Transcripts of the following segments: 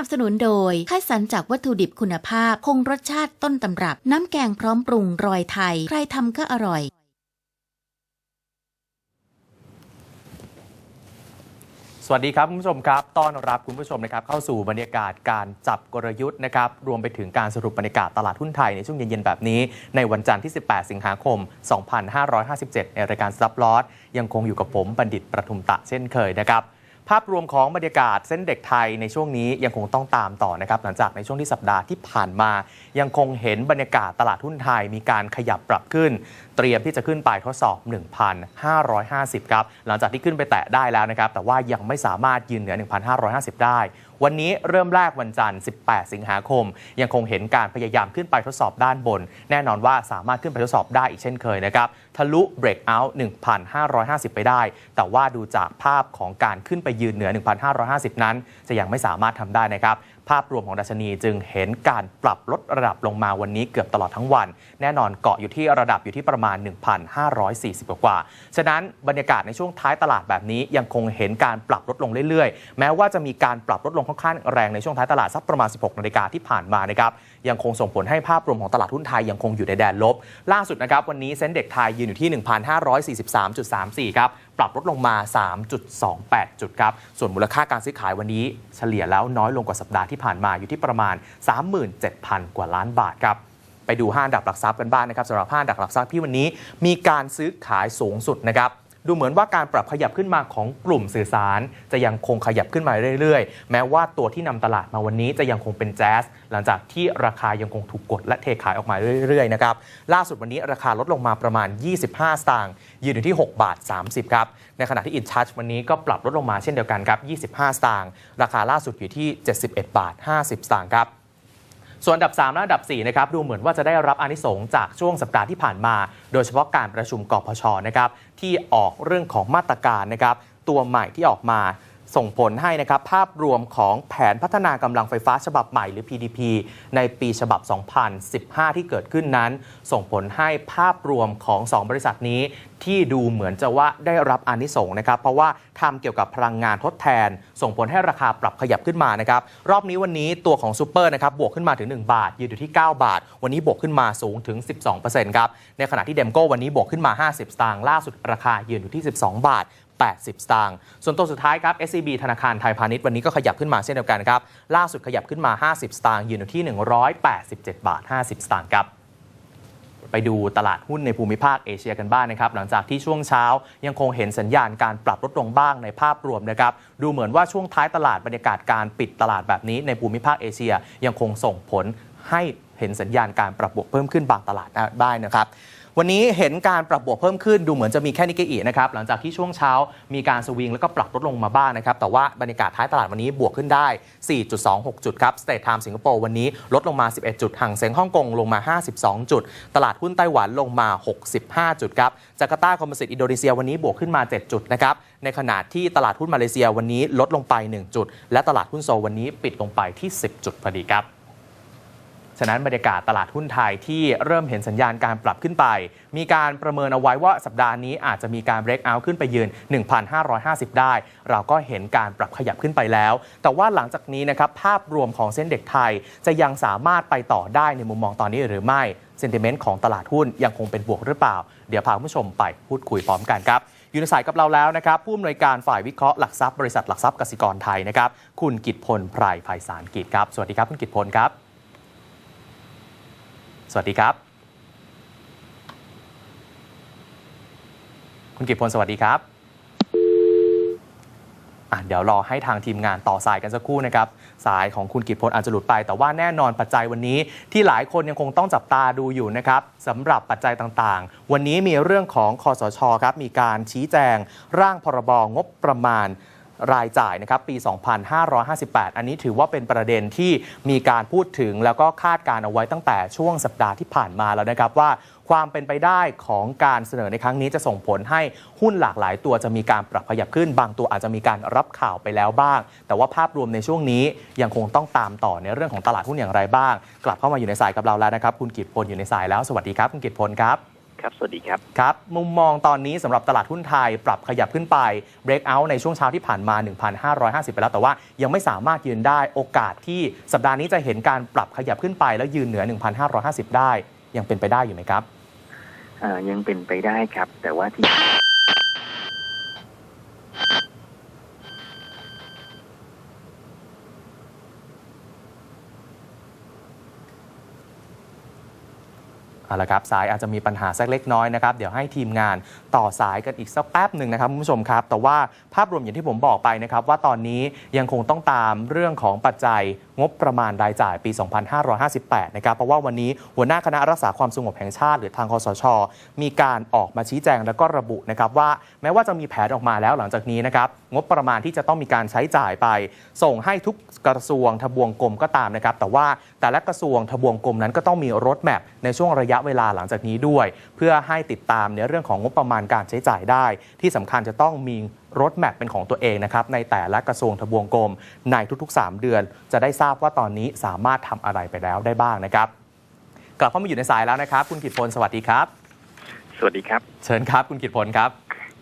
นับสนุนโดยคัดสรรจากวัตถุดิบคุณภาพ คงรสชาติต้นตำรับ น้ำแกงพร้อมปรุงรอยไทย ใครทำก็อร่อย สวัสดีครับคุณผู้ชมครับ ต้อนรับคุณผู้ชมนะครับเข้าสู่บรรยากาศการจับกลยุทธ์นะครับ รวมไปถึงการสรุปบรรยากาศตลาดหุ้นไทยในช่วงเย็น ๆ แบบนี้ ในวันจันทร์ที่ 18 สิงหาคม 2557 ในรายการซับลอสยังคงอยู่กับผมบัณฑิตประทุมตะเช่นเคยนะครับ ภาพรวมของบรรยากาศเส้นเด็กไทยในช่วงนี้ยังคงต้องตามต่อนะครับหลังจากในช่วงที่สัปดาห์ที่ผ่านมา ยังคงเห็นบรรยากาศตลาดหุ้นไทยมีการขยับปรับขึ้น เตรียมที่จะขึ้นไปทดสอบ 1,550 ครับ หลังจากที่ขึ้นไปแตะได้แล้วนะครับ แต่ว่ายังไม่สามารถยืนเหนือ 1,550 ได้ วันนี้เริ่มแรกวันจันทร์ 18 สิงหาคม ยังคงเห็นการพยายามขึ้นไปทดสอบด้านบน แน่นอนว่าสามารถขึ้นไปทดสอบได้อีกเช่นเคยนะครับ ทะลุ breakout 1,550 ไปได้ แต่ว่าดูจากภาพของการขึ้นไปยืนเหนือ 1,550 นั้น จะยังไม่สามารถทำได้นะครับภาพรวมของดัชนีจึงเห็นการปรับลดระดับลงมาวันนี้เกือบตลอดทั้งวัน แน่นอนเกาะอยู่ที่ระดับอยู่ที่ประมาณ 1,540 กว่า ฉะนั้นบรรยากาศในช่วงท้ายตลาดแบบนี้ยังคงเห็นการปรับลดลงเรื่อยๆ แม้ว่าจะมีการปรับลดลงค่อนข้างแรงในช่วงท้ายตลาดสักประมาณ 16นาฬิกาที่ผ่านมานะครับยังคงส่งผลให้ภาพรวมของตลาดหุ้นไทยยังคงอยู่ในแดนลบ ล่าสุดนะครับวันนี้เซ็นเด็กไทยยืนอยู่ที่ 1,543.34 ครับ ปรับลดลงมา 3.28 จุดครับ ส่วนมูลค่าการซื้อขายวันนี้เฉลี่ยแล้วน้อยลงกว่าสัปดาห์ที่ผ่านมาอยู่ที่ประมาณ 37,000 กว่าล้านบาทครับไปดูห้าอันดับหลักทรัพย์กันบ้างนะครับสำหรับห้าอันดับหลักทรัพย์ที่วันนี้มีการซื้อขายสูงสุดนะครับ ดูเหมือนว่าการปรับขยับขึ้นมาของกลุ่มสื่อสาร จะยังคงขยับขึ้นมาเรื่อยๆ แม้ว่าตัวที่นำตลาดมาวันนี้จะยังคงเป็นแจ๊สหลังจากที่ราคายังคงถูกกดและเทขายออกมาเรื่อยๆนะครับล่าสุดวันนี้ราคาลดลงมาประมาณ 25 สตางค์ยืนอยู่ที่ 6 บาท 30 ครับ ในขณะที่อินทัชวันนี้ก็ปรับลดลงมาเช่นเดียวกันครับ 25 สตางค์ราคาล่าสุดอยู่ที่ 71 บาท 50 สตางค์ครับ ส่วนอันดับ 3 และอันดับ 4 นะครับ ดูเหมือนว่าจะได้รับอานิสงส์จากช่วงสัปดาห์ที่ผ่านมา โดยเฉพาะการประชุมกพชนะครับที่ออกเรื่องของมาตรการนะครับตัวใหม่ที่ออกมา ส่งผลให้นะครับภาพรวมของแผนพัฒนากำลังไฟฟ้าฉบับใหม่หรือ PDP ในปีฉบับ 2015 ที่เกิดขึ้นนั้น ส่งผลให้ภาพรวมของ 2 บริษัทนี้ที่ดูเหมือนจะว่าได้รับอานิสงส์นะครับ เพราะว่าทำเกี่ยวกับพลังงานทดแทน ส่งผลให้ราคาปรับขยับขึ้นมานะครับ รอบนี้วันนี้ตัวของซูเปอร์นะครับบวกขึ้นมาถึง 1 บาท ยืนอยู่ที่ 9 บาท วันนี้บวกขึ้นมาสูงถึง 12%ครับ ในขณะที่เดมโก้วันนี้บวกขึ้นมา 50 สตางค์ล่าสุดราคายืนอยู่ที่ 12 บาท 80 สตางค์ ส่วนตัวสุดท้ายครับ SCB ธนาคารไทยพาณิชย์วันนี้ก็ขยับขึ้นมาเช่นเดียวกันครับ ล่าสุดขยับขึ้นมา 50 สตางค์ยืนอยู่ที่ 187 บาท 50 สตางค์ครับไปดูตลาดหุ้นในภูมิภาคเอเชียกันบ้างนะครับ หลังจากที่ช่วงเช้ายังคงเห็นสัญญาณการปรับลดลงบ้างในภาพรวมนะครับ ดูเหมือนว่าช่วงท้ายตลาดบรรยากาศการปิดตลาดแบบนี้ในภูมิภาคเอเชียยังคงส่งผลให้เห็นสัญญาณการปรับบวกเพิ่มขึ้นบางตลาดได้นะครับ วันนี้เห็นการปรับบวกเพิ่มขึ้นดูเหมือนจะมีแค่นิกเกอีนะครับหลังจากที่ช่วงเช้ามีการสวิงแล้วก็ปรับลดลงมาบ้างนะครับแต่ว่าบรรยากาศท้ายตลาดวันนี้บวกขึ้นได้ 4.26 จุดครับสเตทไทม์สิงคโปร์วันนี้ลดลงมา 11 จุดห่างเซ็งฮ่องกงลงมา 52 จุด ตลาดหุ้นไต้หวันลงมา 65 จุดครับจาการ์ตาคอมโพสิตอินโดนีเซียวันนี้บวกขึ้นมา 7 จุดนะครับในขณะที่ตลาดหุ้นมาเลเซียวันนี้ลดลงไป 1 จุด และตลาดหุ้นโซวันนี้ปิดลงไปที่ 10 จุดพอดีครับ ฉะนั้นบรรยากาศตลาดหุ้นไทยที่เริ่มเห็นสัญญาณการปรับขึ้นไป มีการประเมินเอาไว้ว่าสัปดาห์นี้อาจจะมีการ break out ขึ้นไปยืน 1,550 ได้ เราก็เห็นการปรับขยับขึ้นไปแล้ว แต่ว่าหลังจากนี้นะครับภาพรวมของเส้นเด็กไทยจะยังสามารถไปต่อได้ในมุมมองตอนนี้หรือไม่เซนติเมนต์ของตลาดหุ้นยังคงเป็นบวกหรือเปล่า เดี๋ยวพาคุณผู้ชมไปพูดคุยพร้อมกันครับอยู่ในสายกับเราแล้วนะครับ ผู้อำนวยการฝ่ายวิเคราะห์หลักทรัพย์บริษัทหลักทรัพย์กสิกรไทยนะครับ คุณกิตพลไพรไพศาลกิจครับ สวัสดีครับ คุณกิตพลครับ สวัสดีครับ คุณกิตพลสวัสดีครับอะเดี๋ยวรอให้ทางทีมงานต่อสายกันสักครู่นะครับ สายของคุณกิตพลอาจจะหลุดไป แต่ว่าแน่นอนปัจจัยวันนี้ที่หลายคนยังคงต้องจับตาดูอยู่นะครับสำหรับปัจจัยต่างๆ วันนี้มีเรื่องของคอสชครับมีการชี้แจง ร่างพรบงบประมาณ รายจ่ายนะครับปี 2558 อันนี้ถือว่าเป็นประเด็นที่มีการพูดถึง แล้วก็คาดการเอาไว้ตั้งแต่ช่วงสัปดาห์ที่ผ่านมาแล้วนะครับว่าความเป็นไปได้ของการเสนอในครั้งนี้จะส่งผลให้หุ้นหลากหลายตัวจะมีการปรับขยับขึ้น บางตัวอาจจะมีการรับข่าวไปแล้วบ้าง แต่ว่าภาพรวมในช่วงนี้ยังคงต้องตามต่อในเรื่องของตลาดหุ้นอย่างไรบ้าง กลับเข้ามาอยู่ในสายกับเราแล้วนะครับ คุณกิตพลอยู่ในสายแล้วสวัสดีครับ คุณกิตพลครับ ครับ สวัสดีครับ ครับ มุมมองตอนนี้สำหรับตลาดหุ้นไทยปรับขยับขึ้นไป break out ในช่วงเช้าที่ผ่านมา 1,550 ไปแล้ว แต่ว่ายังไม่สามารถยืนได้โอกาสที่สัปดาห์นี้จะเห็นการปรับขยับขึ้นไป แล้วยืนเหนือ 1,550 ได้ยังเป็นไปได้อยู่ไหมครับอ่ายังเป็นไปได้ครับ แต่ว่าที่ เอาละครับสายอาจจะมีปัญหาสักเล็กน้อยนะครับ เดี๋ยวให้ทีมงานต่อสายกันอีกสักแป๊บหนึ่งนะครับคุณผู้ชมครับ แต่ว่าภาพรวมอย่างที่ผมบอกไปนะครับ ว่าตอนนี้ยังคงต้องตามเรื่องของปัจจัยงบประมาณรายจ่ายปี 2558 นะครับ เพราะว่าวันนี้หัวหน้าคณะรักษาความสงบแห่งชาติ หรือทางคอสช มีการออกมาชี้แจงแล้วก็ระบุนะครับว่าแม้ว่าจะมีแผนออกมาแล้วหลังจากนี้นะครับงบประมาณที่จะต้องมีการใช้จ่ายไป ส่งให้ทุกกระทรวงทบวงกรมก็ตามนะครับแต่ว่าแต่ละกระทรวงทบวงกรมนั้นก็ต้องมีรถแมพในช่วงระยะเวลาหลังจากนี้ด้วย เพื่อให้ติดตามในเรื่องของงบประมาณการใช้จ่ายได้ ที่สำคัญจะต้องมีรถแมพเป็นของตัวเองนะครับในแต่ละกระทรวงทบวงกรมในทุกๆ 3 เดือน จะได้ทราบว่าตอนนี้สามารถทำอะไรไปแล้วได้บ้างนะครับ กลับเข้ามาอยู่ในสายแล้วนะครับ คุณกิตพลสวัสดีครับ สวัสดีครับ เชิญครับ คุณกิตพลครับ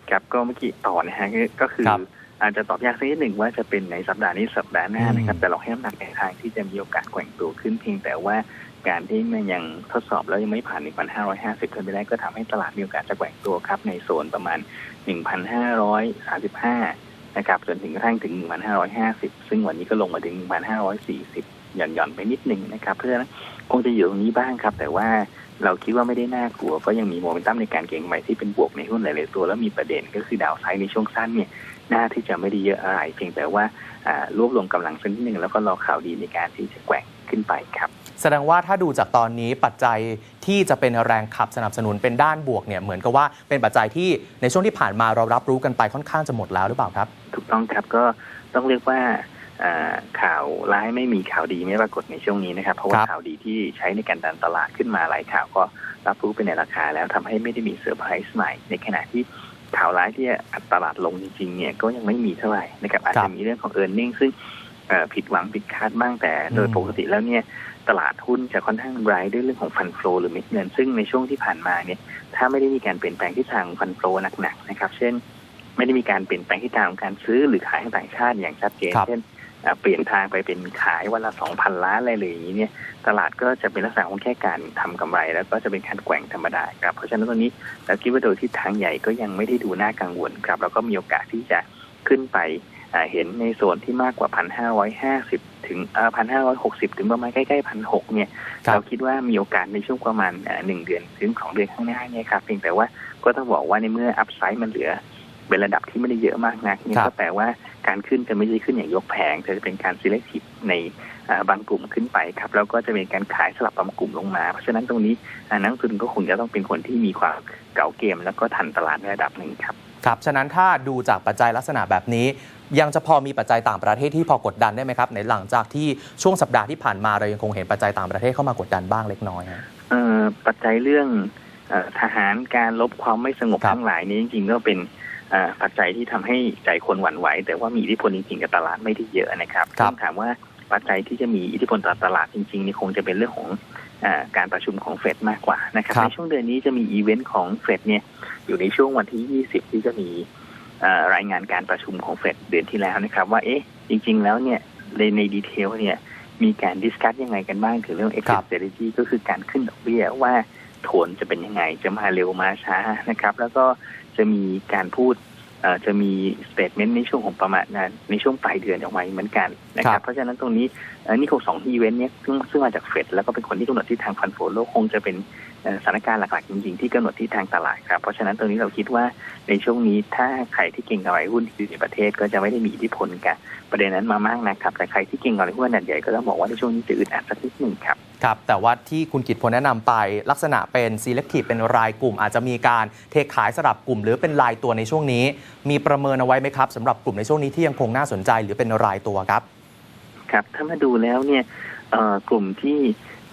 ครับก็เมื่อกี้ต่อนะฮะก็ก็คือครับอาจจะตอบยากสักนิดหนึ่งว่าจะเป็นในสัปดาห์นี้สัปดาห์หน้านะครับอืมแต่เราให้น้ำหนักในทางที่จะมีโอกาสแกว่งตัวขึ้นเพียงแต่ว่า การที่มันยังทดสอบแล้วยังไม่ผ่าน 1,550ขึ้นไปได้ก็ทำให้ตลาดมีโอกาสจะแกว่งตัวครับในโซนประมาณ 1,535 นะครับจนถึงกระทั่งถึง 1,550 ซึ่งวันนี้ก็ลงมาถึง 1,540 หย่อนหย่อนๆไปนิดนึงนะครับ เพราะฉะนั้นคงจะอยู่ตรงนี้บ้างครับ แต่ว่าเราคิดว่าไม่ได้น่ากลัวเพราะยังมีโมเมนตัมในการเก็งกำไรที่เป็นบวกในหุ้นหลายๆตัว แล้วมีประเด็นก็คือดาวไซด์ในช่วงสั้นเนี่ยน่าที่จะไม่ได้เยอะอะไรเพียงแต่ว่ารวบรวมกำลังสักนิดหนึ่งแล้วก็รอข่าวดีในการที่จะแกว่ง ขึ้นไปครับแสดงว่าถ้าดูจากตอนนี้ปัจจัยที่จะเป็นแรงขับสนับสนุนเป็นด้านบวกเนี่ยเหมือนกับว่าเป็นปัจจัยที่ในช่วงที่ผ่านมาเรารับรู้กันไปค่อนข้างจะหมดแล้วหรือเปล่าครับ ถูกต้องครับก็ต้องเรียกว่าอ่าข่าวร้ายไม่มีข่าวดีไม่ปรากฏในช่วงนี้นะครับ เพราะว่าครับข่าวดีที่ใช้ในการดันตลาดขึ้นมาหลายข่าวก็รับรู้ไปในราคาแล้วทำให้ไม่ได้มีเซอร์ไพรส์ใหม่ ในขณะที่ข่าวร้ายที่อัดตลาดลงจริงๆเนี่ยก็ยังไม่มีเท่าไหร่นะครับอาจครัจะบมีเรื่องของ e a r n i n g ซึ่งเอ่อ ผิดหวังผิดคาดบ้างแต่ โดยอืมปกติแล้วเนี่ยตลาดหุ้นจะค่อนข้างไร้ด้วยเรื่องของฟันโฟหรือเม็ดเงิน ซึ่งในช่วงที่ผ่านมาเนี่ยถ้าไม่ได้มีการเปลี่ยนแปลงทิศทางฟันโฟหนักๆนะครับ เช่น ไม่ได้มีการเปลี่ยนแปลงทิศทางของการซื้อหรือขายให้ต่างชาติอย่างชัดเจนครับเช่นอ่าเปลี่ยนทางไปเป็นขายวันละสองพันล้านอะไรเลยอย่างนี้เนี่ยตลาดก็จะเป็นลักษณะของแค่การทำกำไร แล้วก็จะเป็นการแกว่งธรรมดาครับเพราะฉะนั้นตรงนี้เราคิดว่าโดยทิศทางใหญ่ก็ยังไม่ได้ดูน่ากังวลครับแล้วก็มีโอกาสที่จะขึ้นไปอ่า เห็นในโซนที่มากกว่าพันห้าร้อยห้าสิบถึงพันห้าร้อยหกสิบถึงประมาณใกล้ๆพันหกเนี่ยครับเราคิดว่ามีโอกาสในช่วงประมาณอ่าหนึ่งเดือนถึงสองเดือนข้างหน้าเนี่ยครับเพียงแต่ว่าก็ต้องบอกว่าในเมื่ออัพไซด์มันเหลือเป็นระดับที่ไม่ได้เยอะมากนักนี่ครับก็แปลว่าการขึ้นจะไม่ใช่ขึ้นอย่างยกแผงแต่จะเป็นการ selective ในอ่าบางกลุ่มขึ้นไปครับแล้วก็จะเป็นการขายสลับบางกลุ่มลงมา เพราะฉะนั้นตรงนี้อ่านักลงทุนก็คงจะต้องเป็นคนที่มีความเก่าเกม แล้วก็ทันตลาดในระดับหนึ่งครับ ครับ ฉะนั้นถ้าดูจากปัจจัยลักษณะแบบนี้ ยังจะพอมีปัจจัยต่างประเทศที่พอกดดันได้ไหมครับ ในหลังจากที่ช่วงสัปดาห์ที่ผ่านมาเรายังคงเห็นปัจจัยต่างประเทศเข้ามากดดันบ้างเล็กน้อยฮะเอ่อปัจจัยเรื่องเออทหารการลบความไม่สงบครับทั้งหลายนี้จริงๆก็เป็นเอ่อปัจจัยที่ทำให้ใจคนหวั่นไหว แต่ว่ามีอิทธิพลจริงๆกับตลาดไม่ได้เยอะนะครับครับซึ่งถามว่าปัจจัยที่จะมีอิทธิพลต่อตลาดจริงๆนี่คงจะเป็นเรื่องของเออการประชุมของเฟดมากกว่านะครับครับในช่วงเดือนนี้จะมีอีเวนต์ของเฟดเนี่ย อยู่ในช่วงวันที่ 20 ที่จะมีเอ่อรายงานการประชุมของเฟดเดือนที่แล้วนะครับ ว่าเอ๊ะจริง ๆ แล้วเนี่ยในในดีเทลเนี่ยมีการดิสคัสยังไงกันบ้างถึงเรื่อง exit ครับ strategy ก็คือการขึ้นดอกเบี้ยว่าโทนจะเป็นยังไง จะมาเร็วมาช้านะครับ แล้วก็จะมีการพูดเอ่อ จะมีสเต t เมนต์ในช่วงของประมาณนั้นในช่วงปลายเดือนออกมาเหมือนกันนะครับเพราะฉะนั้นตรงนี้นี่คงสองอีเวนต์เนี้ยซึ่งซึ่งมาจากเฟดแล้วก็เป็นคนที่กำหนดทิศทางฟันโฟโลคงจะเป็นสถานการณ์หลักๆจริงๆที่กำหนดทิศทางตลาดครับเพราะฉะนั้นตรงนี้เราคิดว่าในช่วงนี้ถ้าใครที่เก่งกำไรหุ้นที่อยู่ในประเทศก็จะไม่ได้มีอิทธิพลกับประเด็นนั้นมามากนะครับแต่ใครที่เก่งกำไรหุ้นขนาดใหญ่ก็ต้องบอกว่าในช่วงนี้จะอึดอัดสักนิดหนึ่งครับ ครับแต่ว่าที่คุณกิตพลแนะนำไปลักษณะเป็น selective เป็นรายกลุ่ม อาจจะมีการเทขายสลับกลุ่ม หรือเป็นรายตัวในช่วงนี้ มีประเมินเอาไว้ไหมครับสำหรับกลุ่มในช่วงนี้ที่ยังคงน่าสนใจหรือเป็นรายตัวครับ ครับถ้ามาดูแล้วเนี่ยเอ่อกลุ่มที่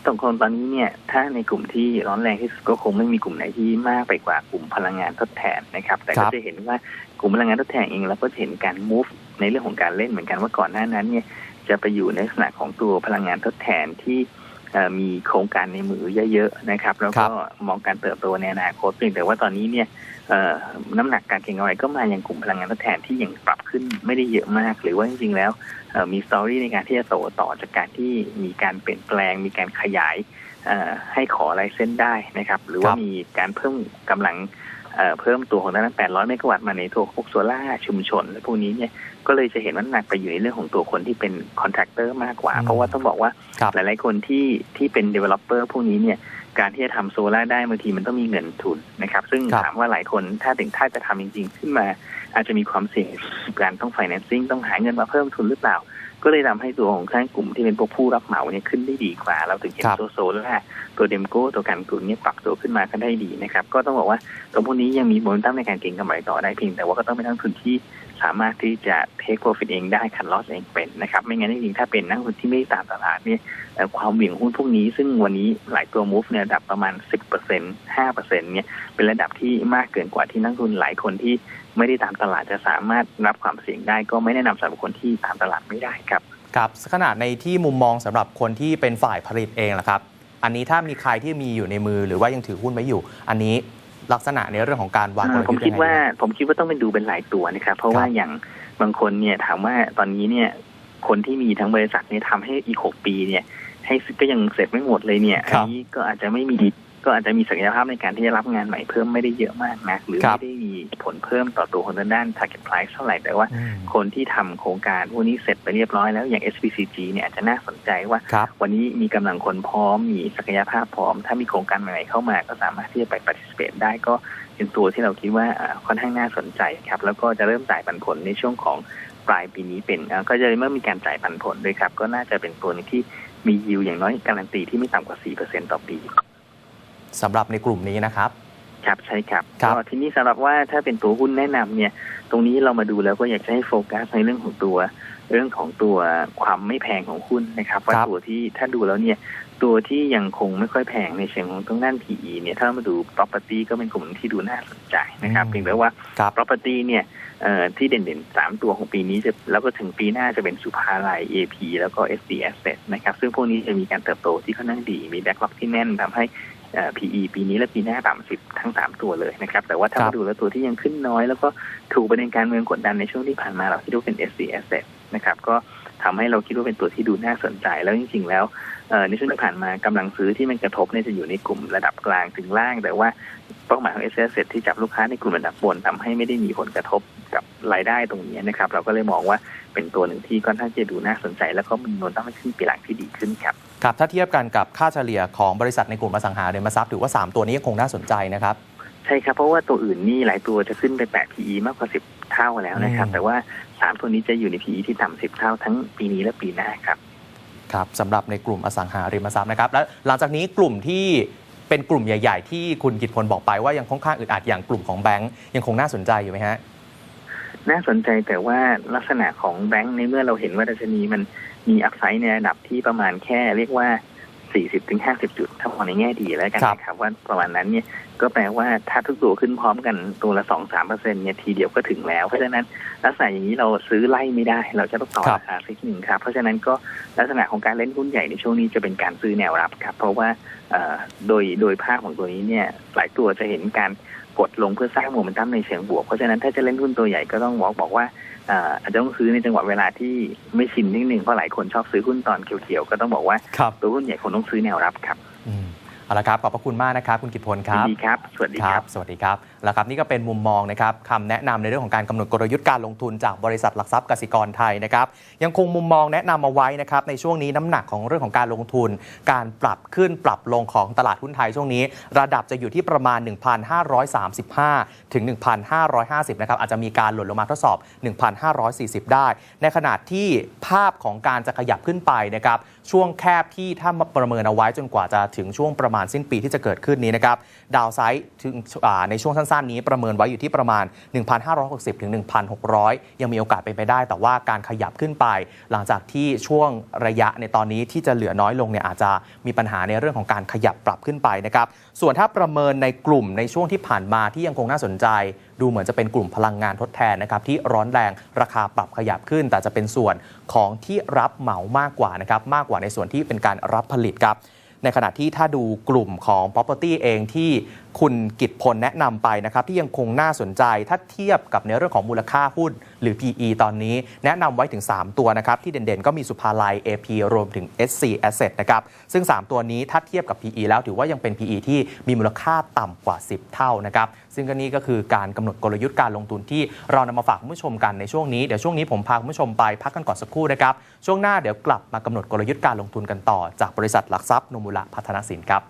ตรงคนตอนนี้เนี่ยถ้าในกลุ่มที่ร้อนแรงที่สุดก็คงไม่มีกลุ่มไหนที่มากไปกว่ากลุ่มพลังงานทดแทนนะครับ แต่ครัก็บจะเห็นว่ากลุ่มพลังงานทดแทนเองเราก็จะเห็นการ move ในเรื่องของการเล่นเหมือนกันว่าก่อนหน้านั้นเนี่ยจะไปอยู่ในลักษณะของตัวพลังงานทดแทนที่เอ่อ มีโครงการในมือเยอะๆนะครับ แล้วครัก็บมองการเติบโตในอนาคตเพียงแต่ว่าตอนนี้เนี่ยเอ่อน้ำหนักการเก็งกำไรก็มาอย่างกลุ่มพลังงานทดแทนที่ยังปรับขึ้นไม่ได้เยอะมาก หรือว่าจริงๆแล้วเอ่อมีสตอรี่ในการที่จะโตต่อจากการที่มีการเปลี่ยนแปลง มีการขยายเอ่อให้ขอลายเส้นได้นะครับ หรือว่าครับมีการเพิ่มกำลัง เอ่อเพิ่มตัวของด้าน800เมกะวัตต์มาในตัวพวกโซล่าร์ชุมชนและพวกนี้เนี่ยก็เลยจะเห็นว่าน้ำหนักไปอยู่ในเรื่องของตัวคนที่เป็นคอนแทคเตอร์มากกว่าอืมเพราะว่าต้องบอกว่าครับหลายๆคนที่ที่เป็น developer พวกนี้เนี่ยการที่จะทำโซล่าร์ได้บางทีมันต้องมีเงินทุนนะครับ ซึ่งครับถามว่าหลายคนถ้าถึงถ้าจะทำจริง ๆ ขึ้นมาอาจจะมีความเสี่ยงการต้อง financing ต้องหาเงินมาเพิ่มทุนหรือเปล่า ก็เลยทำให้ตัวของข้างกลุ่มที่เป็นพวกผู้รับเหมาเนี่ยขึ้นได้ดีกว่า เราถึงเห็นครับตัวโซล่าร์ตัวเดมโก้ตัวการกุนเนี่ยปรับตัวขึ้นมากันได้ดีนะครับ ก็ต้องบอกว่าตัวพวกนี้ยังมีโมเมนตัมในการเก็งกำไรต่อได้เพียงแต่ว่าก็ต้องเป็นนักลงทุนที่สามารถที่จะ take profit เองได้คันลอสเองเป็นนะครับ ไม่งั้นจริงๆถ้าเป็นนักลงทุนที่ไม่ได้ตามตลาดเนี่ยเอ่อความเหวี่ยงหุ้นพวกนี้ ซึ่งวันนี้หลายตัว move เนี่ยระดับประมาณ 10% 5%เนี่ยเป็นระดับที่มากเกินกว่าที่นักลงทุนหลายคนที่ ไม่ได้ตามตลาดจะสามารถรับความเสี่ยงได้ ก็ไม่แนะนำสำหรับคนที่ตามตลาดไม่ได้ครับครับขนาดในที่มุมมองสำหรับคนที่เป็นฝ่ายผลิตเองล่ะครับ อันนี้ถ้ามีใครที่มีอยู่ในมือหรือว่ายังถือหุ้นไว้อยู่ อันนี้ลักษณะในเรื่องของการวางกลอ่ายุทธ์ผมคิดยังไงว่าดีผมคิดว่าต้องไปดูเป็นหลายตัวนะครับเพราะว่าครับอย่างบางคนเนี่ยถามว่าตอนนี้เนี่ยคนที่มีทั้งบริษัทเนี่ยทำให้อีกหกปีเนี่ย ให้ก็ยังเสร็จไม่หมดเลยเนี่ยครัอับนี้ก็อาจจะไม่มี ก็อาจจะมีศักยภาพในการที่จะรับงานใหม่เพิ่มไม่ได้เยอะมากนะหรือครับไม่ได้มีผลเพิ่มต่อตัวคนด้าน target price เท่าไหร่แต่ว่าอืมคนที่ทำโครงการพวกนี้เสร็จไปเรียบร้อยแล้วอย่าง SPCG เนี่ยอาจจะน่าสนใจว่าครับวันนี้มีกำลังคนพร้อม มีศักยภาพพร้อม ถ้ามีโครงการใหม่ๆเข้ามาก็สามารถที่จะไป participate ได้ก็เป็นตัวที่เราคิดว่าอ่าค่อนข้างน่าสนใจครับ แล้วก็จะเริ่มจ่ายปันผลในช่วงของปลายปีนี้เป็นอ่าก็จะเมื่อมีการจ่ายปันผลด้วยครับ ก็น่าจะเป็นตัวหนึงที่มียิวอย่างน้อยการันตีที่ไม่ต่ำกว่า 4%ต่อปี สำหรับในกลุ่มนี้นะครับ ครับใช่ครับครับก็ทีนี้สำหรับว่าถ้าเป็นตัวหุ้นแนะนำเนี่ย ตรงนี้เรามาดูแล้วก็อยากจะให้โฟกัสในเรื่องของตัว เรื่องของตัวความไม่แพงของหุ้นนะครับว่าครับตัวที่ถ้าดูแล้วเนี่ยตัวที่ยังคงไม่ค่อยแพงในเชิงของตรงด้าน PE เนี่ยถ้าเรามาดู property ก็เป็นกลุ่มที่ดูน่าสนใจนะครับอืมเพียงแต่ว่าครับ property เนี่ยเอ่อที่เด่นๆสามตัวของปีนี้จะแล้วก็ถึงปีหน้าจะเป็นสุภาลัย AP แล้วก็ SD Asset นะครับ ซึ่งพวกนี้จะมีการเติบโตที่ค่อนข้างดี มีแบ็กล็อกที่แน่นทำให้เอ่อ PE ปีนี้และปีหน้าต่ำสิบทั้งสามตัวเลยนะครับ แต่ว่าถ้าครัมาบดูแล้วตัวที่ยังขึ้นน้อย แล้วก็ถูกประเด็นการเมืองกดดันในช่วงที่ผ่านมาเราคิดว่าเป็น SD Asset นะครับก็ทำให้เราคิดว่าเป็นตัวที่ดูน่าสนใจแล้วจริงๆ แล้วเอ่อในช่วงที่ผ่านมากำลังซื้อที่มันกระทบเนี่ยจะอยู่ในกลุ่มระดับกลางถึงล่าง แต่ว่า เป้าหมายของ S S ที่จับลูกค้าในกลุ่มระดับบนทำให้ไม่ได้มีผลกระทบกับรายได้ตรงนี้นะครับ เราก็เลยมองว่าเป็นตัวหนึ่งที่ค่อนข้างจะดูน่าสนใจ แล้วก็มีโนตั้งขึ้นปีหลังที่ดีขึ้นครับครับถ้าเทียบกันกับค่าเฉลี่ยของบริษัทในกลุ่มอสังหาริมทรัพย์ถือว่า 3 ตัวนี้ยังคงน่าสนใจนะครับใช่ครับ เพราะว่าตัวอื่นนี่หลายตัวจะขึ้นไปแปะ PE มากกว่า 10 เท่าแล้วนะครับอืมแต่ว่าสามตัวนี้จะอยู่ใน PE ที่ต่ำ10 เท่าทั้งปีนี้และปีหน้าครับครับสำหรับในกลุ่มอสังหาริมทรัพย์นะครับ และหลังจากนี้กลุ่มที่ เป็นกลุ่มใหญ่ ๆ ที่คุณกิตพลบอกไปว่ายังค่อนข้างอึดอัดอย่างกลุ่มของแบงก์ยังคงน่าสนใจอยู่ไหมฮะน่าสนใจแต่ว่าลักษณะของแบงค์ในเมื่อเราเห็นว่าดัชนีมันมีอัพไซด์ในระดับที่ประมาณแค่เรียกว่า 40ถึง50 จุด ถ้ามองในแง่ดีแล้วกันครับนะครับว่าประมาณนั้นเนี่ยก็แปลว่าถ้าทุกตัวขึ้นพร้อมกันตัวละ2-3เปอร์เซ็นต์เนี่ยทีเดียวก็ถึงแล้ว เพราะฉะนั้นลักษณะอย่างนี้เราซื้อไล่ไม่ได้ เราจะต้องต่อครับราคาสักหนึ่งครับ เพราะฉะนั้นก็ลักษณะของการเล่นหุ้นใหญ่ในช่วงนี้จะเป็นการซื้อแนวรับครับ เพราะว่าเอ่อโดยโดยภาพของตัวนี้เนี่ยหลายตัวจะเห็นการกดลงเพื่อสร้างโมเมนตัมในเชิงบวก เพราะฉะนั้นถ้าจะเล่นหุ้นตัวใหญ่ก็ต้องบอกบอกว่าเอ่ออาจจะต้องซื้อในจังหวะเวลาที่ไม่ชินนิดนึงเพราะหลายคนชอบซื้อหุ้นตอนเขียวๆก็ต้องบอกว่าครับตัวหุ้นใหญ่คงต้องซื้อแนวรับครับอืม เอาละครับขอบพระคุณมากนะครับ คุณกิตพลคยินรับ ดีครับ สวัสดีคครัรับบสวัสดีครับแล้วครับนี่ก็เป็นมุมมองนะครับคำแนะนำในเรื่องของการกำหนดกลยุทธ์การลงทุนจากบริษัทหลักทรัพย์กสิกรไทยนะครับยังคงมุมมองแนะนำมาไว้นะครับในช่วงนี้น้ำหนักของเรื่องของการลงทุน การปรับขึ้นปรับลงของตลาดหุ้นไทยช่วงนี้ ระดับจะอยู่ที่ประมาณ 1,535 ถึง 1,550 นะครับอาจจะมีการหล่นลงมาทดสอบ 1,540 ได้ ในขณะที่ภาพของการจะขยับขึ้นไปนะครับช่วงแคบที่ถ้ามาประเมินเอาไว้จนกว่าจะถึงช่วงประมาณสิ้นปีที่จะเกิดขึ้นนี้นะครับดาวไซด์ถึงในช่วงสั้นสั้นี้ประเมินไว้อยู่ที่ประมาณ 1,560ถึง1,600 ยังมีโอกาสเป็นไปได้ แต่ว่าการขยับขึ้นไป หลังจากที่ช่วงระยะในตอนนี้ที่จะเหลือน้อยลงเนี่ยอาจจะมีปัญหาในเรื่องของการขยับปรับขึ้นไปนะครับส่วนถ้าประเมินในกลุ่มในช่วงที่ผ่านมาที่ยังคงน่าสนใจ ดูเหมือนจะเป็นกลุ่มพลังงานทดแทนนะครับที่ร้อนแรงราคาปรับขยับขึ้น แต่จะเป็นส่วนของที่รับเหมามากกว่านะครับมากกว่าในส่วนที่เป็นการรับผลิตครับในขณะที่ถ้าดูกลุ่มของ property เองที่ คุณกิตพลแนะนำไปนะครับที่ยังคงน่าสนใจถ้าเทียบกับในเรื่องของมูลค่าหุ้นหรือ PE ตอนนี้ แนะนำไว้ถึง 3 ตัวนะครับที่เด่นๆ ก็มีสุภาลัย AP รวมถึง SC Asset นะครับซึ่ง 3 ตัวนี้ถ้าเทียบกับ PE แล้วถือว่ายังเป็น PE ที่มีมูลค่าต่ำกว่า 10 เท่านะครับซึ่งก็นี่ก็คือการกำหนดกลยุทธ์การลงทุนที่เรานำมาฝากคุณผู้ชมกันในช่วงนี้เดี๋ยวช่วงนี้ผมพาคุณผู้ชมไปพักกันก่อนสักครู่นะครับช่วงหน้าเดี๋ยวกลับมากำหนดกลยุทธ์การลงทุนกันต่อ จากบริษัทหลักทรัพย์นมูลพัฒนสินครับ